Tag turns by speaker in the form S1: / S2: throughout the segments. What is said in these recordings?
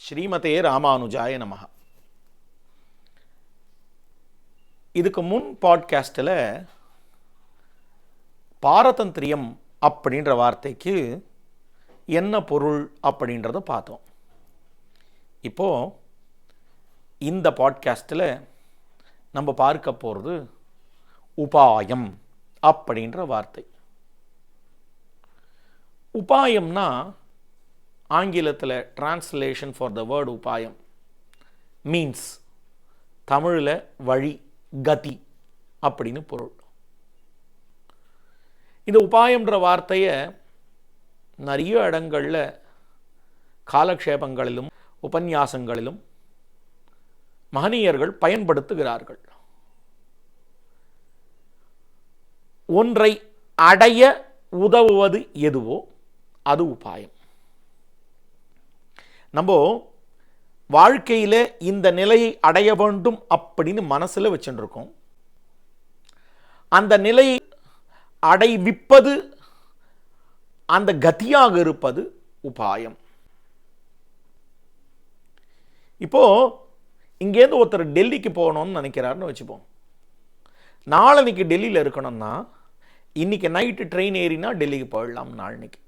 S1: ஸ்ரீமதே ராமானுஜாய நமகா இதுக்கு முன் பாட்காஸ்ட்டில் பாரதந்திரியம் அப்படின்ற வார்த்தைக்கு என்ன பொருள் அப்படின்றத பார்த்தோம். இப்போ இந்த பாட்காஸ்ட்டில் நம்ம பார்க்க போகிறது உபாயம் அப்படின்ற வார்த்தை. உபாயம்னா ஆங்கிலத்தில் டிரான்ஸ்லேஷன் ஃபார் த வேர்டு உபாயம். மீன்ஸ் தமிழில் வழி கதி அப்படின்னு பொருள். இந்த உபாயம்ன்ற வார்த்தையை நிறைய இடங்களில் காலக்ஷேபங்களிலும் உபன்யாசங்களிலும் மகனீயர்கள் பயன்படுத்துகிறார்கள். ஒன்றை அடைய உதவுவது எதுவோ அது உபாயம். நம்ம வாழ்க்கையில் இந்த நிலையை அடைய வேண்டும் அப்படின்னு மனசில் வச்சுருக்கோம். அந்த நிலையை அடைவிப்பது அந்த கதியாக இருப்பது உபாயம். இப்போது இங்கேருந்து ஒருத்தர் டெல்லிக்கு போகணும்னு நினைக்கிறாருன்னு வச்சுப்போம். நாளன்னைக்கு டெல்லியில் இருக்கணும்னா இன்னைக்கு நைட்டு ட்ரெயின் ஏறினா டெல்லிக்கு போயிடலாம் நாளைக்கு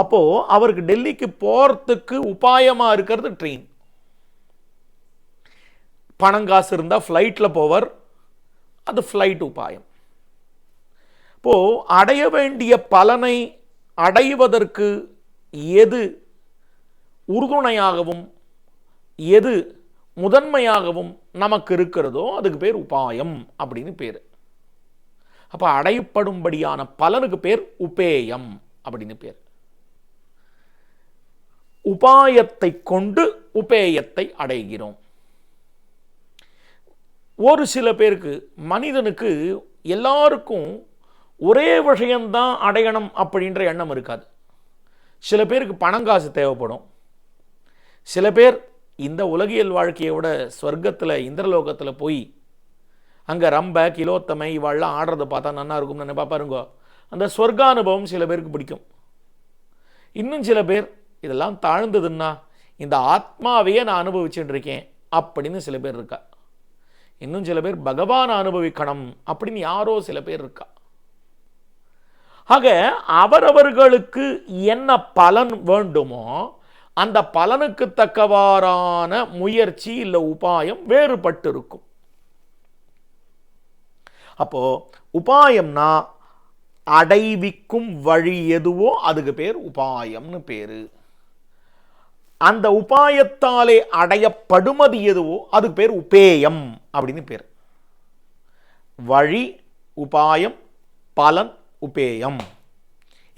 S1: அப்போது அவருக்கு டெல்லிக்கு போகிறதுக்கு உபாயமாக இருக்கிறது ட்ரெயின். பணம் காசு இருந்தால் ஃப்ளைட்டில் போவர். அது ஃப்ளைட் உபாயம். இப்போது அடைய வேண்டிய பலனை அடைவதற்கு எது உறுதுணையாகவும் எது முதன்மையாகவும் நமக்கு இருக்கிறதோ அதுக்கு பேர் உபாயம் அப்படின்னு பேர். அப்போ அடையப்படும்படியான பலனுக்கு பேர் உபேயம் அப்படின்னு பேர். உபாயத்தை கொண்டு உபேயத்தை அடைகிறோம். ஒரு சில பேருக்கு மனிதனுக்கு எல்லாருக்கும் ஒரே விஷயம்தான் அடையணும் அப்படின்ற எண்ணம் இருக்காது. சில பேருக்கு பணம் காசு தேவைப்படும். சில பேர் இந்த உலகியல் வாழ்க்கையை விட ஸ்வர்க்கத்தில் இந்திரலோகத்தில் போய் அங்கே ரம்ப கிலோத்தமை இவாள்லாம் ஆடுறதை பார்த்தா நல்லா இருக்கும்னு நினைப்பா பாருங்க. அந்த ஸ்வர்கானுபவம் சில பேருக்கு பிடிக்கும். இன்னும் சில பேர் இதெல்லாம் தாழ்ந்ததுன்னா இந்த ஆத்மாவையே நான் அனுபவிச்சுட்டு இருக்கேன் அப்படின்னு சில பேர் இருக்கா? இன்னும் சில பேர் பகவான் அனுபவிக்கணும் அப்படின்னு யாரோ சில பேர் இருக்கா? ஆக அவரவர்களுக்கு என்ன பலன் வேண்டுமோ அந்த பலனுக்கு தக்கவாறான முயற்சி இல்லை உபாயம் வேறுபட்டு இருக்கும் அப்போ உபாயம்னா அடைவிக்கும் வழி எதுவோ அதுக்கு பேர் உபாயம்னு பேரு. அந்த உபாயத்தாலே அடையப்படுமது எதுவோ அதுக்கு பேர் உபேயம் அப்படின்னு பேர். வழி உபாயம் பலன் உபேயம்.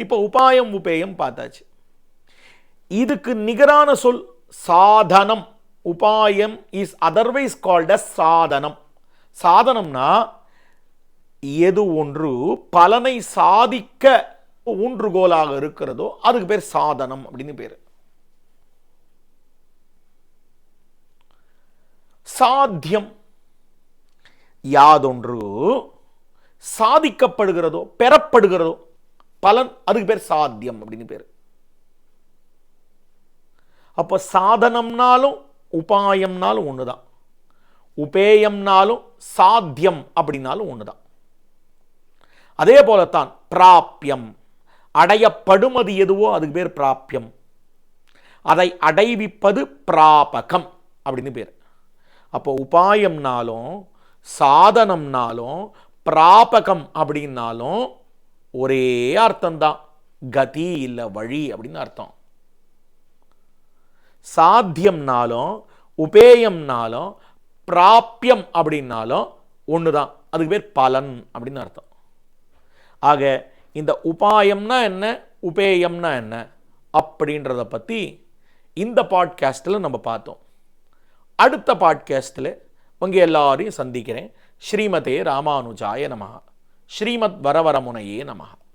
S1: இப்போ உபாயம் உபேயம் பார்த்தாச்சு. இதுக்கு நிகரான சொல் சாதனம். உபாயம் இஸ் அதர்வைஸ் கால்ட் அ சாதனம். சாதனம்னா எது ஒன்று பலனை சாதிக்க ஊன்றுகோலாக இருக்கிறதோ அதுக்கு பேர் சாதனம் அப்படின்னு பேர். சாத்தியம். யாதொன்று சாதிக்கப்படுகிறதோ பெறப்படுகிறதோ பலன் அதுக்கு பேர் சாத்தியம் அப்படின்னு பேர். அப்போ சாதனம்னாலும் உபாயம்னாலும் ஒன்று தான் உபேயம்னாலும் சாத்தியம் அப்படின்னாலும் ஒன்று தான் அதே போலத்தான் பிராப்பியம் அடையப்படுமது எதுவோ அதுக்கு பேர் பிராப்பியம் அதை அடைவிப்பது பிராபகம் அப்படின்னு பேர். அப்போ உபாயம்னாலும் சாதனம்னாலும் பிராபகம் அப்படின்னாலும் ஒரே அர்த்தம்தான். கதி இல்லை வழி அப்படின்னு அர்த்தம். சாத்தியம்னாலும் உபேயம்னாலும் பிராப்பியம் அப்படின்னாலும் ஒன்று தான் அதுக்கு பேர் பலன் அப்படின்னு அர்த்தம். ஆக இந்த உபாயம்னா என்ன உபேயம்னா என்ன அப்படின்றத பற்றி இந்த பாட்காஸ்ட்டில் நம்ம பார்த்தோம். அடுத்த பாட்காஸ்ட்டில் உங்கள் எல்லாரையும் சந்திக்கிறேன். ஸ்ரீமதே ராமானுஜாய நமஹ. ஸ்ரீமத் வரவரமுனையே நமஹா.